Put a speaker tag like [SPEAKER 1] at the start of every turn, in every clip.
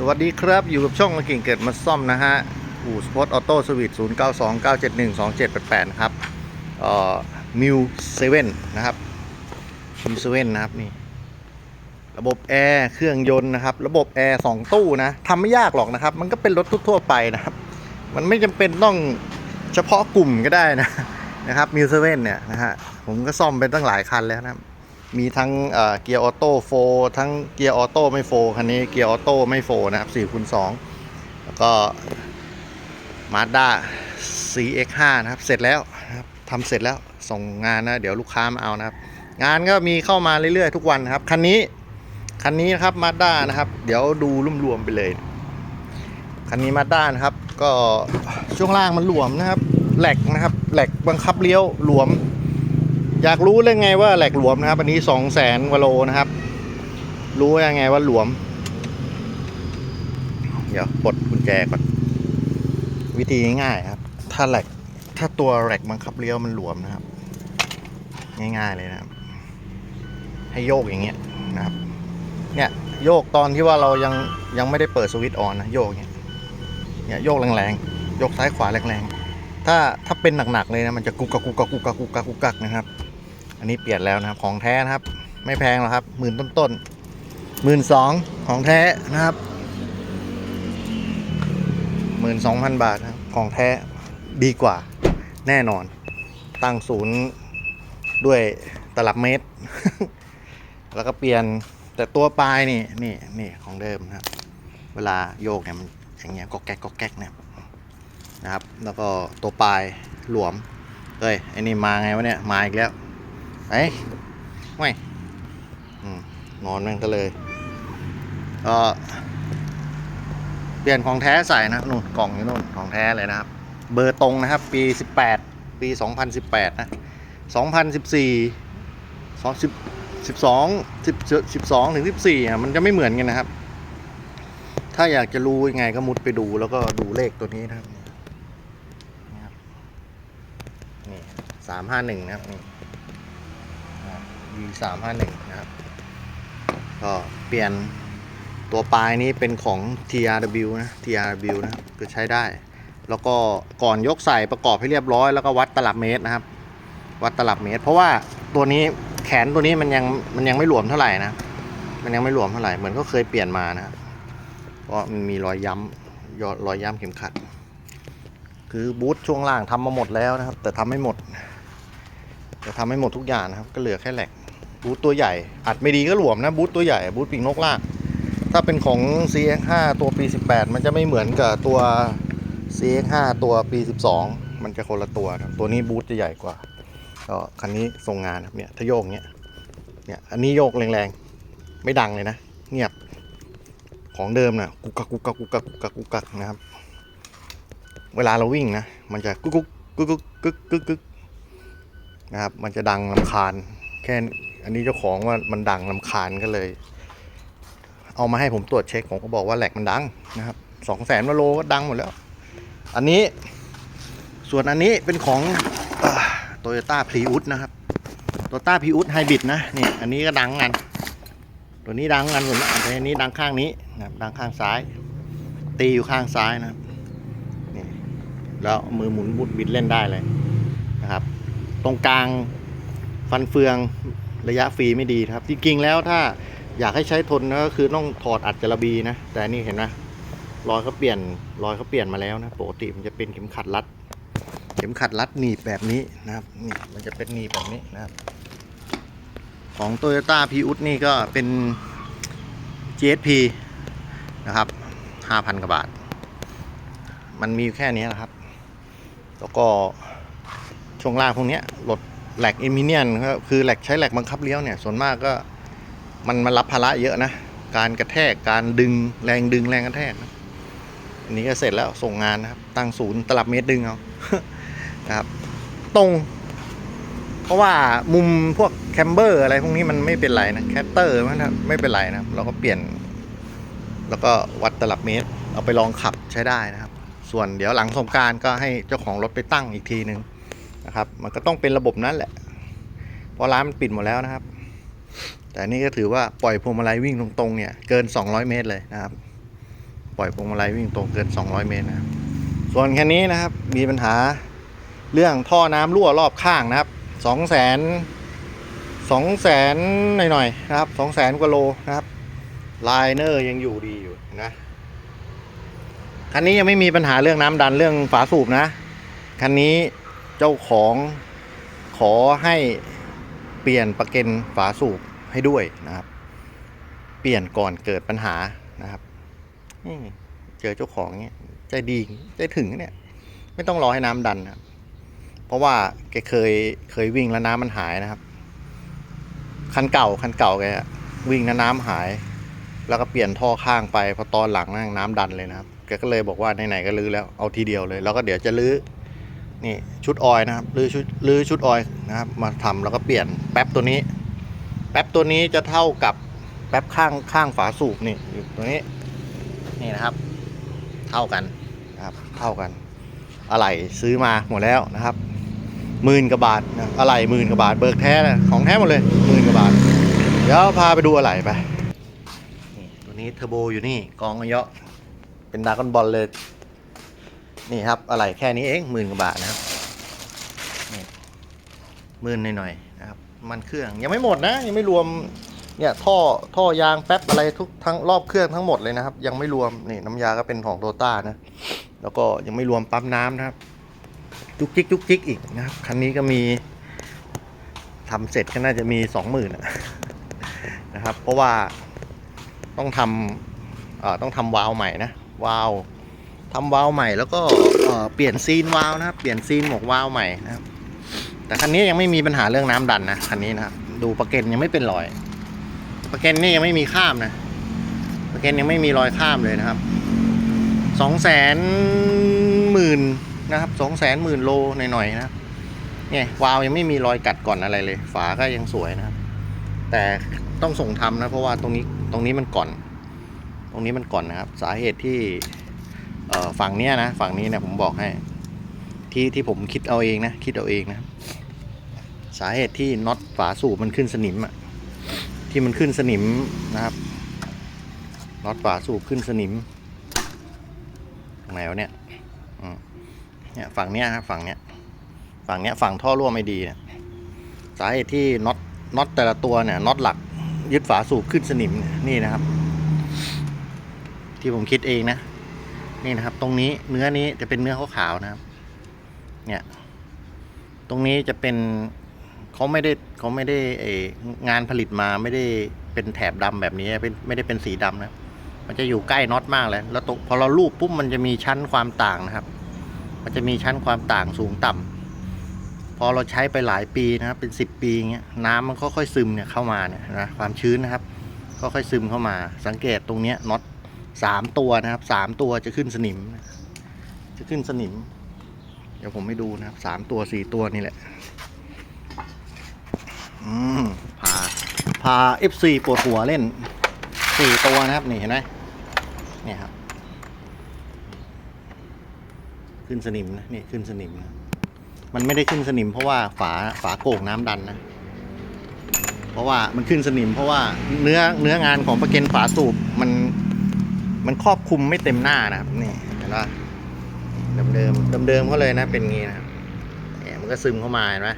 [SPEAKER 1] สวัสดีครับ อยู่กับช่องมาเก่งเกิดมาซ่อมนะฮะ อู่สปอตออโต้สวิตศูนย์เก้าสองเก้าเจ็ดหนึ่งสองเจ็ดแปดแปดครับเอ่อมิวเซเว่นนะครับมิวเซเว่นนะครับนี่ ระบบแอร์เครื่องยนต์นะครับ ระบบแอร์สองตู้นะทำไม่ยากหรอกนะครับ มันก็เป็นรถทั่วๆไปนะครับ มันไม่จำเป็นต้องเฉพาะกลุ่มก็ได้นะนะครับมิวเซเว่นเนี่ยนะฮะ ผมก็ซ่อมเป็นตั้งหลายคันแล้วนะครับ มีทั้งเกียร์ออโต้โฟทั้งเกียร์ออโต้ไม่โฟคันนี้เกียร์ออโต้ไม่โฟนะครับ4คูณ2แล้วก็มาด้า CX5 นะครับ เสร็จแล้วนะครับทำเสร็จแล้วส่งงานนะ เดี๋ยวลูกค้ามาเอานะครับ งานก็มีเข้ามาเรื่อยๆทุกวันนะครับ คันนี้ คันนี้นะครับมาด้านะครับ เดี๋ยวดูรวมๆไปเลย คันนี้มาด้านะครับ ก็ช่วงล่างมันหลวมนะครับแหลกนะครับแหลกบังคับเลี้ยวหลวม อยากรู้เลยไงว่าแหลกหลวมนะครับ อันนี้สองแสนกว่าโลนะครับ รู้ยังไงว่าหลวม เดี๋ยวปลดกุญแจก่อน วิธีง่ายๆครับ ถ้าแหลกถ้าตัวแหลกบังคับเลี้ยวมันหลวมนะครับ ง่ายๆเลยนะครับ ให้โยกอย่างเงี้ยนะครับ เนี่ยโยกตอนที่ว่าเรายังยังไม่ได้เปิดสวิตช์ออนนะโยกเงี้ยเนี่ยโยกแรงๆโยกซ้ายขวาแรงๆถ้าถ้าเป็นหนักๆเลยนะมันจะกุกกักกุกกักกุกกักกุกกักกุกกักนะครับ นนี้เปลี่ยนแล้วนะครับ ของแท้นะครับ ไม่แพงหรอกครับหมื่นต้นๆหมื่นสองของแท้นะครับหมื่นสองพันบาทครับของแท้ดีกว่าแน่นอน ตั้งศูนย์ด้วยตลับเมตร แล้วก็เปลี่ยนแต่ตัวปลายนี่นี่นี่ของเดิมนะครับ เวลาโยกเนี่ยมันอย่างเงี้ยก็แก๊กก็แก๊กเนี่ยนะครับ แล้วก็ตัวปลายหลวมเอ้ยไอ้นี่มาไงวะเนี่ย มาอีกแล้ว ไอ้ไม่อืมนอนแม่งก็เลยก็เปลี่ยนของแท้ใส่นะนู่นกล่องอยู่นู่นของแท้เลยนะครับ เบอร์ตรงนะครับ ปี 18 ปี 2018 นะ 2014 20 12 10 12ถึง14อะมันจะไม่เหมือนกันนะครับ ถ้าอยากจะรู้ยังไงก็มุดไปดูแล้วก็ดูเลขตัวนี้นะครับนี่สามห้าหนึ่งนะครับนี่ วีสามห้าหนึ่งนะครับ ก็เปลี่ยนตัวปลายนี้เป็นของ TRW นะ TRW นะครับก็ใช้ได้ แล้วก็ก่อนยกใส่ประกอบให้เรียบร้อยแล้วก็วัดตลับเมตรนะครับ วัดตลับเมตร เพราะว่าตัวนี้แขนตัวนี้มันยังมันยังไม่หลวมเท่าไหร่นะ มันยังไม่หลวมเท่าไหร่เหมือนก็เคยเปลี่ยนมานะครับเพราะมันมีรอยย้ำยอดรอยย้ำเข็มขัด คือบูทช่วงล่างทำมาหมดแล้วนะครับ แต่ทำไม่หมดแต่ทำไม่หมดทุกอย่างนะครับ ก็เหลือแค่แหลก บูทตัวใหญ่ อัดไม่ดีก็หลวมนะบูทตัวใหญ่บูทปีกนกลางถ้าเป็นของ CX5 ตัวปี 18 มันจะไม่เหมือนกับตัว CX5 ตัวปี 12 มันจะคนละตัวครับตัวนี้บูทจะใหญ่กว่าก็คันนี้ทรงงานครับเนี่ยถ้าโยกเนี้ยเนี่ยอันนี้โยกแรงๆ ไม่ดังเลยนะ เงียบของเดิมนะ่ะกุกกักกุกกักกุกกักกุกกักกุกกักนะครับ เวลาเราวิ่งนะ มันจะกุกกุกกุกกุกกุกกุกกุกนะครับ มันจะดังลำคาญแค่ อันนี้เจ้าของว่ามันดังลำคาญก็เลย เอามาให้ผมตรวจเช็คผมก็บอกว่าแหลกมันดังนะครับสองแสนวโลก็ดังหมดแล้ว อันนี้ส่วนอันนี้เป็นของโตโยต้าพรีอุสนะครับโตโยต้าพรีอุสไฮบริดนะนี่อันนี้ก็ดังกัน ตัวนี้ดังกันส่วนอันนี้ดังข้างนี้นะครับดังข้างซ้าย ตีอยู่ข้างซ้ายนะครับนี่แล้วมือหมุนบุดบิดเล่นได้เลยนะครับ ตรงกลางฟันเฟือง ระยะฟรีไม่ดีครับ จริงๆแล้วถ้าอยากให้ใช้ทนก็คือต้องถอดอัดจระบีนะ แต่นี่เห็นไหมรอยเขาเปลี่ยนรอยเขาเปลี่ยนมาแล้วนะปกติมันจะเป็นเข็มขัดรัด เข็มขัดรัดหนีบแบบนี้นะครับนี่มันจะเป็นหนีบแบบนี้นะครับ ของ t o y ยต้าพีอุสนี่ก็เป็น GSP นะครับ5,000กว่าบาท มันมีแค่นี้แหละครับ แล้วก็ช่วงล่างพวกนี้รถ แหลกอิมิเนียนก็คือแหลกใช้แหลกบังคับเลี้ยวเนี่ยส่วนมากก็มันมันรับภาระเยอะนะ การกระแทกการดึงแรงดึงแรงกระแทกนะอันนี้ก็เสร็จแล้วส่งงานนะครับ ตั้งศูนย์ตลับเมตรดึงเอาครับ ตรง เพราะว่ามุมพวกแคมเบอร์อะไรพวกนี้มันไม่เป็นไรนะแคตเตอร์มันไม่เป็นไรนะเราก็เปลี่ยน แล้วก็วัดตลับเมตร เอาไปลองขับใช้ได้นะครับ ส่วนเดี๋ยวหลังสงการก็ให้เจ้าของรถไปตั้งอีกทีนึง นะครับ มันก็ต้องเป็นระบบนั้นแหละ เพราะร้านมันปิดหมดแล้วนะครับ แต่นี่ก็ถือว่าปล่อยพวงมาลัยวิ่งตรงๆเนี่ยเกิน 200 เมตรเลยนะครับ ปล่อยพวงมาลัยวิ่งตรงเกิน 200 เมตรนะส่วนคันนี้นะครับมีปัญหาเรื่องท่อน้ำรั่วรอบข้างนะครับ2 0 0 0 0 2 0 0หน่อยๆนะครับ2 0 0 0 0กว่าโลนะครับไลเนอร์ยังอยู่ดีอยู่นะคันนี้ยังไม่มีปัญหาเรื่องน้ำดันเรื่องฝาสูบนะ คันนี้ เจ้าของขอให้เปลี่ยนประเกันฝาสูบให้ด้วยนะครับ เปลี่ยนก่อนเกิดปัญหานะครับเจอเจ้าของเนี้ยใจดีใจถึงเนี่ย ไม่ต้องรอให้น้ำดันนะครับ เพราะว่าแกเคยเคยวิ่งแล้วน้ำมันหายนะครับ คันเก่าคันเก่าแกวิ่งแล้วน้ำหาย แล้วก็เปลี่ยนท่อข้างไปพอตอนหลังนั่งน้ำดันเลยนะครับแกก็เลยบอกว่าไหนๆก็ลื้อแล้วเอาทีเดียวเลย แล้วก็เดี๋ยวจะลื้อ นี่ชุดออยนะครับลื้อชุดลื้อชุดออยนะครับ มาทำแล้วก็เปลี่ยนแป๊บตัวนี้ แป๊บตัวนี้จะเท่ากับแป๊บข้างข้างฝาสูบนี่อยู่ตัวนี้นี่นะครับ เท่ากันนะครับเท่ากัน อะไรซื้อมาหมดแล้วนะครับหมื่นกว่าบาทนะอะไรหมื่นกว่าบาทเบิกแท้นะของแท้หมดเลยหมื่นกว่าบาท เดี๋ยวพาไปดูอะไรไปนี่ตัวนี้เทอร์โบอยู่นี่กองเยอะเป็นดรากอนบอลเลย นี่ครับอะไรแค่นี้เองหมื่นกว่าบาทนะครับนี่หมื่นหน่อยๆนะครับ มันเครื่องยังไม่หมดนะ ยังไม่รวมเนี่ยท่อท่อยางแป๊บอะไรทุกทั้งรอบเครื่องทั้งหมดเลยนะครับ ยังไม่รวมนี่น้ำยาก็เป็นของโตต้านะ แล้วก็ยังไม่รวมปั๊มน้ำนะครับ จุกจิกจุกจิกอีกนะครับคันนี้ก็มีทำเสร็จก็น่าจะมีสองหมื่นนะครับ เพราะว่าต้องทำต้องทำวาล์วใหม่นะวาล์ว ทำวาล์วใหม่แล้วก็เปลี่ยนซีนวาล์วนะครับ เปลี่ยนซีนหมวกวาล์วใหม่นะครับ แต่คันนี้ยังไม่มีปัญหาเรื่องน้ำดันนะคันนี้นะครับ ดูประเก็นยังไม่เป็นรอย ประเก็นนี่ยังไม่มีข้ามนะ ประเก็นยังไม่มีรอยข้ามเลยนะครับสองแสนหมื่นนะครับสองแสนหมื่นโลหน่อยๆนะเนี่ยวาล์วยังไม่มีรอยกัดก่อนอะไรเลย ฝาก็ยังสวยนะครับ แต่ต้องส่งทำนะ เพราะว่าตรงนี้ตรงนี้มันก่อน ตรงนี้มันก่อนนะครับ สาเหตุที่ ฝั่งเนี้ยนะฝั่งนี้เนี่ยผมบอกให้ ที่ที่ผมคิดเอาเองนะคิดเอาเองนะ สาเหตุที่น็อตฝาสูบมันขึ้นสนิมอะที่มันขึ้นสนิมนะครับน็อตฝาสูบขึ้นสนิมตรงไหนวะเนี่ยเนี่ยฝั่งเนี้ยครับฝั่งเนี้ยฝั่งเนี้ยฝั่งท่อรั่วไม่ดีเนี่ยสาเหตุที่น็อตน็อตแต่ละตัวเนี่ยน็อตหลักยึดฝาสูบขึ้นสนิมนี่นะครับ ที่ผมคิดเองนะ นี่นะครับ ตรงนี้เนื้อนี้จะเป็นเนื้อขาวๆนะครับ เนี่ย ตรงนี้จะเป็นเขาไม่ได้เขาไม่ได้เองานผลิตมาไม่ได้เป็นแถบดำแบบนี้เป็นไม่ได้เป็นสีดำนะ มันจะอยู่ใกล้น็อตมากเลย แล้วตรงพอเราลูบปุ๊บมันจะมีชั้นความต่างนะครับ มันจะมีชั้นความต่างสูงต่ำพอเราใช้ไปหลายปีนะครับเป็นสิบปีเงี้ยน้ำมันค่อยๆซึมเนี่ยเข้ามาเนี่ยนะความชื้นนะครับค่อยๆซึมเข้ามา สังเกตตรงเนี้ยน็อต สามตัวนะครับสามตัวจะขึ้นสนิม จะขึ้นสนิม เดี๋ยวผมให้ดูนะครับสามตัวสี่ตัวนี่แหละอืมพาพา FC ปวดหัวเล่นสี่ตัวนะครับนี่เห็นไหมเนี่ยครับ ขึ้นสนิมนะนี่ขึ้นสนิมนะมันไม่ได้ขึ้นสนิมเพราะว่าฝาฝาโก่งน้ำดันนะ เพราะว่ามันขึ้นสนิมเพราะว่าเนื้อเนื้องานของประเก็นฝาสูบมัน มันครอบคลุมไม่เต็มหน้านะครับนี่เห็นปะเดิมเดิมเดิมเดิมเขาเลยนะเป็นงี้นะครับเนี่มันก็ซึมเข้ามาเห็นไหม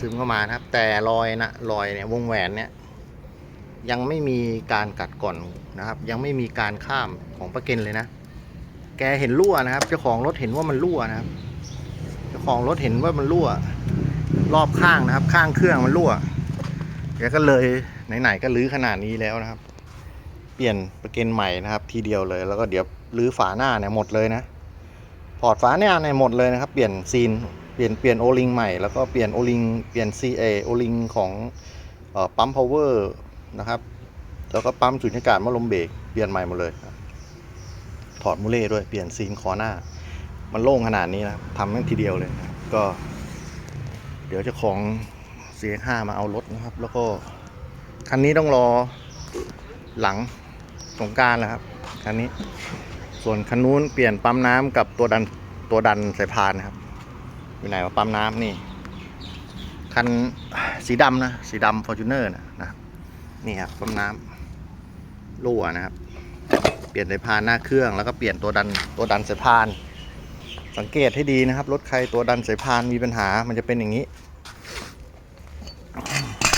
[SPEAKER 1] ซึมเข้ามาครับ แต่รอยนะรอยเนี่ยวงแหวนเนี่ยยังไม่มีการกัดก่อนนะครับ ยังไม่มีการข้ามของประเก็นเลยนะ แกเห็นรั่วนะครับเจ้าของรถเห็นว่ามันรั่วนะครับเจ้าของรถเห็นว่ามันรั่ว รอบข้างนะครับ ข้างเครื่องมันรั่วแกก็เลยไหนๆก็รื้อขนาดนี้แล้วนะครับ เปลี่ยนประเกนใหม่นะครับ ทีเดียวเลยแล้วก็เดี๋ยวรื้อฝาหน้าเนี่ยหมดเลยนะถอดฝาหน้าเนี่ยหมดเลยนะครับ เปลี่ยนซีนเปลี่ยนเปลี่ยนโอลิงใหม่แล้วก็เปลี่ยนโอลิงเปลี่ยนซีเอโอลิงของออปั๊มพาวเวอร์นะครับ แล้วก็ปั๊มจุดอากาศมะลมเบรกเปลี่ยนใหม่หมดเลยถอดมูเล่ด้วยเปลี่ยนซีนคอหน้า มันโล่งขนาดนี้นะทำทั้งทีเดียวเลยนะก็ เดี๋ยวจะของเสียห้ามาเอารถนะครับ แล้วก็ คันนี้ต้องรอหลัง สงการแหละครับคันนี้ ส่วนคันนู้นเปลี่ยนปั๊มน้ำกับตัวดันตัวดันสายพานนะครับ อยู่ไหนว่าปั๊มน้ำนี่คันสีดำนะสีดำฟอร์จูเนอร์นะนะนี่ครับปั๊มน้ำรั่วนะครับ เปลี่ยนสายพานหน้าเครื่องแล้วก็เปลี่ยนตัวดันตัวดันสายพาน สังเกตให้ดีนะครับรถใครตัวดันสายพานมีปัญหามันจะเป็นอย่างนี้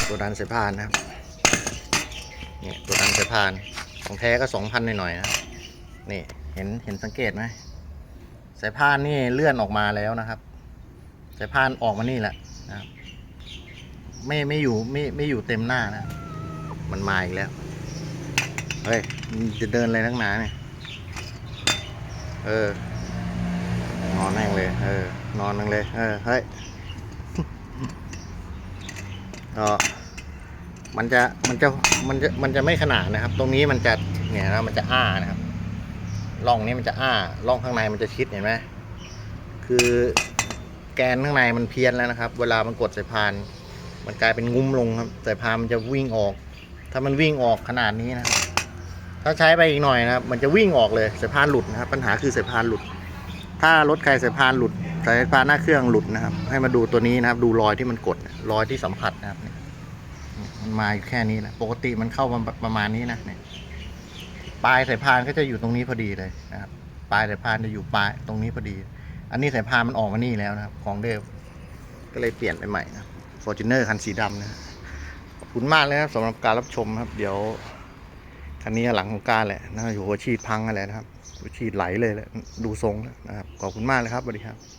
[SPEAKER 1] ตัวดันสายพานนะครับเนี่ยตัวดันสายพาน ของแท้ก็สองพันหน่อยๆนะนี่เห็นเห็นสังเกตไหมสายพานนี่เลื่อนออกมาแล้วนะครับสายพานออกมานี่แหละนะครับไม่ไม่อยู่ไม่ไม่อยู่เต็มหน้านะ มันมาอีกแล้วเฮ้ยจะเดินอะไรทั้งหนาเนี่ยเออนอนแม่งเลยเออนอนแม่งเลยเออเฮ้ย ก็ มันจะมันจะมันจะมันจะไม่ขนาดนะครับ ตรงนี้มันจะเนี่ยนะมันจะอ้านะครับร่องนี้มันจะอ้าร่องข้างในมันจะชิดเห็นไหมคือแกนข้างในมันเพี้ยนแล้วนะครับ เวลามันกดสายพาน มันกลายเป็นงุ้มลงครับสายพานมันจะวิ่งออก ถ้ามันวิ่งออกขนาดนี้นะครับถ้าใช้ไปอีกหน่อยนะครับ มันจะวิ่งออกเลยสายพานหลุดนะครับ ปัญหาคือสายพานหลุด ถ้ารถใครสายพานหลุดสายพานหน้าเครื่องหลุดนะครับ ให้มาดูตัวนี้นะครับ ดูรอยที่มันกดรอยที่สัมผัสนะครับ มันมาอยู่แค่นี้แหละปกติมันเข้ามาประมาณนี้นะเนี่ยปลายสายพานก็จะอยู่ตรงนี้พอดีเลยนะครับปลายสายพานจะอยู่ปลายตรงนี้พอดี อันนี้สายพานมันออกมานี่แล้วนะครับ ของเดิมก็เลยเปลี่ยนไปใหม่นะฟอร์จูเนอร์คันสีดำนะขอบคุณมากเลยครับสำหรับการรับชมครับ เดี๋ยวคันนี้หลังของการแหละนะอยู่หัวฉีดพังอะไรนะครับหัวฉีดไหลเลยแหละดูทรงนะครับขอบคุณมากเลยครับสวัสดีครับ